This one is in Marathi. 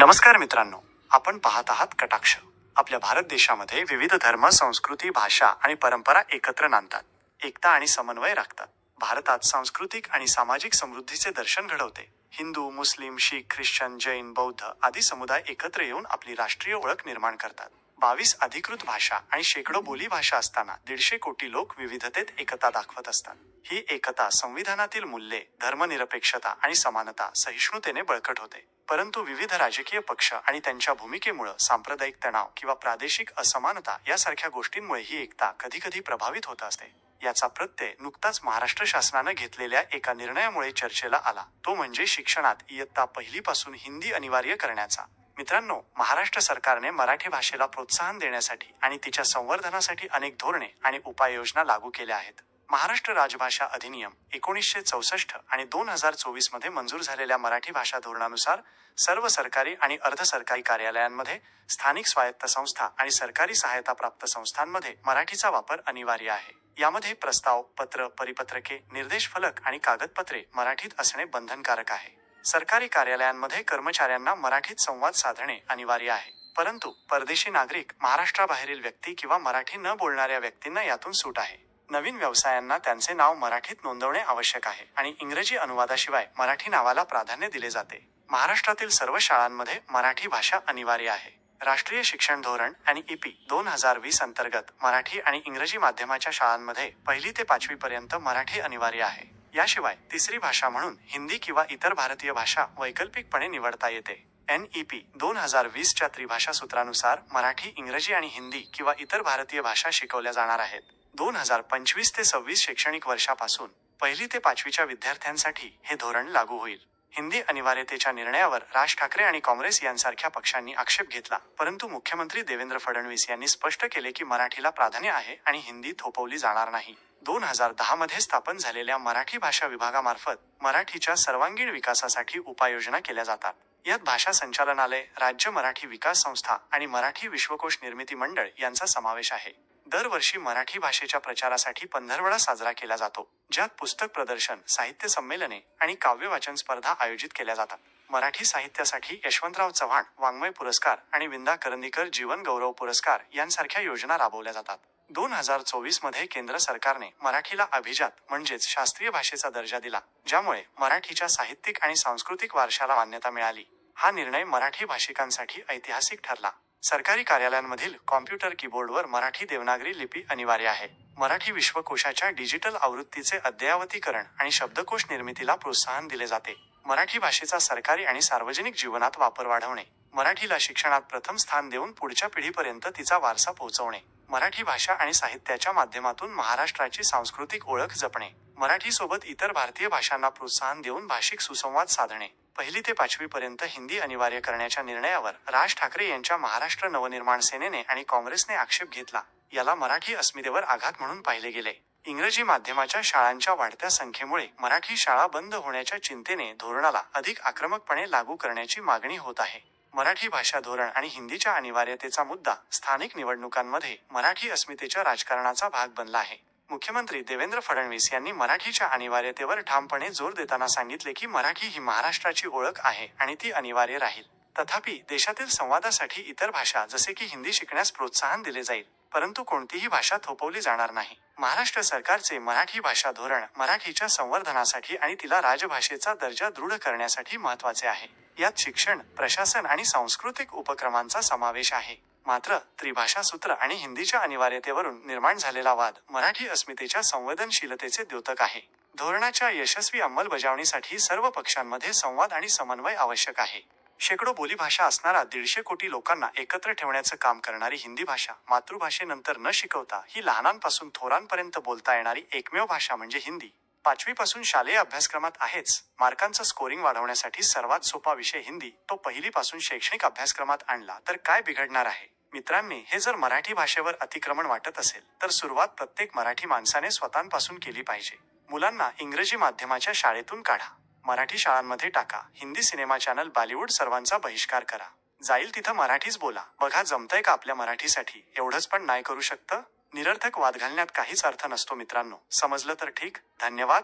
नमस्कार मित्रांनो. आपण पाहत आहात कटाक्ष. आपल्या भारत देशामध्ये विविध धर्म संस्कृती भाषा आणि परंपरा एकत्र नांदतात. एकता आणि समन्वय राखतात. भारतात सांस्कृतिक आणि सामाजिक समृद्धीचे दर्शन घडवते. हिंदू मुस्लिम शीख ख्रिश्चन जैन बौद्ध आदी समुदाय एकत्र येऊन आपली राष्ट्रीय ओळख निर्माण करतात. बावीस अधिकृत भाषा आणि शेकडो बोली भाषा असताना दीडशे कोटी लोक विविधतेत एकता दाखवत असतात. ही एकता संविधानातील मूल्ये धर्मनिरपेक्षता आणि समानता सहिष्णुतेने बळकट होते. परंतु विविध राजकीय पक्ष आणि त्यांच्या भूमिकेमुळं सांप्रदायिक तणाव किंवा प्रादेशिक असमानता यासारख्या गोष्टींमुळे ही एकता कधी कधी प्रभावित होत असते. याचा प्रत्यय नुकताच महाराष्ट्र शासनानं घेतलेल्या एका निर्णयामुळे चर्चेला आला. तो म्हणजे शिक्षणात इयत्ता पहिलीपासून हिंदी अनिवार्य करण्याचा. मित्रांनो महाराष्ट्र सरकारने मराठी भाषेला प्रोत्साहन देण्यासाठी आणि तिच्या संवर्धनासाठी अनेक धोरणे आणि उपाययोजना लागू केल्या आहेत. महाराष्ट्र राजभाषा अधिनियम एकोणीसशे चौसष्ट आणि दोन हजार चोवीसमध्ये मंजूर झालेल्या मराठी भाषा धोरणानुसार सर्व सरकारी आणि अर्धसरकारी कार्यालयांमध्ये स्थानिक स्वायत्त संस्था आणि सरकारी सहायता प्राप्त संस्थांमध्ये मराठीचा वापर अनिवार्य आहे. यामध्ये प्रस्ताव पत्र परिपत्रके निर्देश फलक आणि कागदपत्रे मराठीत असणे बंधनकारक आहे. सरकारी कार्यालयांमध्ये कर्मचाऱ्यांना मराठीत संवाद साधणे अनिवार्य आहे. परंतु परदेशी नागरिक महाराष्ट्राबाहेरील व्यक्ती किंवा मराठी न बोलणाऱ्या व्यक्तींना यातून सूट आहे. नवीन व्यवसायांना त्यांचे नाव मराठीत नोंदवणे आवश्यक आहे आणि इंग्रजी अनुवादाशिवाय मराठी नावाला प्राधान्य दिले जाते. महाराष्ट्रातील सर्व शाळांमध्ये मराठी भाषा अनिवार्य आहे. राष्ट्रीय शिक्षण धोरण आणि ईपी दोन हजार वीस अंतर्गत मराठी आणि इंग्रजी माध्यमाच्या शाळांमध्ये पहिली ते पाचवी पर्यंत मराठी अनिवार्य आहे. याशिवाय तिसरी भाषा म्हणून हिंदी किंवा इतर भारतीय भाषा वैकल्पिकपणे निवडता येते. एन ई पी दोन हजार वीसच्या त्रिभाषा सूत्रानुसार मराठी इंग्रजी आणि हिंदी किंवा इतर भारतीय भाषा शिकवल्या जाणार आहेत. दोन हजार पंचवीस ते सव्वीस शैक्षणिक वर्षापासून पहिली ते पाचवीच्या विद्यार्थ्यांसाठी हे धोरण लागू होईल. हिंदी अनिवार्यतेच्या निर्णयावर राज ठाकरे आणि काँग्रेस यांसारख्या पक्षांनी आक्षेप घेतला परंतु मुख्यमंत्री देवेंद्र फडणवीस यांनी स्पष्ट केले की मराठीला प्राधान्य आहे आणि हिंदी थोपवली जाणार नाही. दोन हजार दहा मध्ये स्थापन झालेल्या मराठी भाषा विभागामार्फत मराठीच्या सर्वांगीण विकासासाठी उपाययोजना केल्या जातात. यात भाषा संचालनालय राज्य मराठी विकास संस्था आणि मराठी विश्वकोश निर्मिती मंडळ यांचा समावेश आहे. दरवर्षी मराठी भाषेच्या प्रचारासाठी पंधरवडा साजरा केला जातो ज्यात पुस्तक प्रदर्शन साहित्य संमेलने आणि काव्य वाचन स्पर्धा आयोजित केल्या जातात. मराठी साहित्यासाठी यशवंतराव चव्हाण वाङ्मय पुरस्कार आणि विंदा करंदीकर जीवन गौरव पुरस्कार यांसारख्या योजना राबवल्या जातात. दोन हजार चोवीसमध्ये केंद्र सरकारने मराठीला अभिजात म्हणजेच शास्त्रीय भाषेचा दर्जा दिला ज्यामुळे मराठीच्या साहित्यिक आणि सांस्कृतिक वारशाला मान्यता मिळाली. हा निर्णय मराठी भाषिकांसाठी ऐतिहासिक ठरला. सरकारी कार्यालयांमधील कॉम्प्युटर कीबोर्डवर मराठी देवनागरी लिपी अनिवार्य आहे. मराठी विश्वकोशाच्या डिजिटल आवृत्तीचे अद्ययावतीकरण आणि शब्दकोश निर्मितीला प्रोत्साहन दिले जाते. मराठी भाषेचा सरकारी आणि सार्वजनिक जीवनात वापर वाढवणे मराठीला शिक्षणात प्रथम स्थान देऊन पुढच्या पिढीपर्यंत तिचा वारसा पोहोचवणे. मराठी भाषा आणि साहित्याच्या माध्यमातून महाराष्ट्राची सांस्कृतिक ओळख जपणे. मराठीसोबत इतर भारतीय भाषांना प्रोत्साहन देऊन भाषिक सुसंवाद साधणे. पहिली ते पाचवी पर्यंत हिंदी अनिवार्य करण्याच्या निर्णयावर राज ठाकरे यांच्या महाराष्ट्र नवनिर्माण सेनेने आणि काँग्रेसने आक्षेप घेतला. याला मराठी अस्मितेवर आघात म्हणून पाहिले गेले. इंग्रजी माध्यमाच्या शाळांच्या वाढत्या संख्येमुळे मराठी शाळा बंद होण्याच्या चिंतेने धोरणाला अधिक आक्रमकपणे लागू करण्याची मागणी होत आहे. मराठी भाषा धोरण आणि हिंदीच्या अनिवार्यतेचा मुद्दा स्थानिक निवडणुकांमध्ये मराठी अस्मितेच्या राजकारणाचा भाग बनला आहे. मुख्यमंत्री देवेंद्र फडणवीस यांनी मराठीच्या अनिवार्यतेवर ठामपणे जोर देताना सांगितले की मराठी ही महाराष्ट्राची ओळख आहे आणि ती अनिवार्य राहील. तथापि देशातील संवादासाठी इतर भाषा जसे की हिंदी शिकण्यास प्रोत्साहन दिले जाईल परंतु कोणतीही भाषा थोपवली जाणार नाही. महाराष्ट्र सरकारचे मराठी भाषा धोरण मराठीच्या संवर्धनासाठी आणि तिला राजभाषेचा दर्जा दृढ करण्यासाठी महत्त्वाचे आहे. यात शिक्षण प्रशासन आणि सांस्कृतिक उपक्रमांचा समावेश आहे. मात्र त्रिभाषा सूत्र आणि हिंदीच्या अनिवार्यतेवरून निर्माण झालेला वाद मराठी अस्मितेच्या संवेदनशीलतेचे द्योतक आहे. धोरणाच्या यशस्वी अंमलबजावणीसाठी सर्व पक्षांमध्ये संवाद आणि समन्वय आवश्यक आहे. शेकडो बोलीभाषा असणारा दीडशे कोटी लोकांना एकत्र ठेवण्याचं काम करणारी हिंदी भाषा मातृभाषेनंतर न शिकवता ही लहानांपासून थोरांपर्यंत बोलता येणारी एकमेव भाषा म्हणजे हिंदी. पाचवीपासून शालेय अभ्यासक्रमात आहेच. मार्कांचं स्कोरिंग वाढवण्यासाठी सर्वात सोपा विषय हिंदी. तो पहिलीपासून शैक्षणिक अभ्यासक्रमात आणला तर काय बिघडणार आहे? मित्रांनी हे जर मराठी भाषेवर अतिक्रमण वाटत असेल तर सुरुवात प्रत्येक मराठी माणसाने स्वतःपासून केली पाहिजे. मुलांना इंग्रजी माध्यमाच्या शाळेतून काढा. मराठी शाळांमध्ये टाका. हिंदी सिनेमा चॅनल बॉलिवूड सर्वांचा बहिष्कार करा. जाईल तिथं मराठीच बोला. बघा जमतंय का आपल्या मराठीसाठी? एवढंच पण नाही करू शकतं? निरर्थक वाद घालण्यात काहीच अर्थ नसतो मित्रांनो. समजलं तर ठीक. धन्यवाद.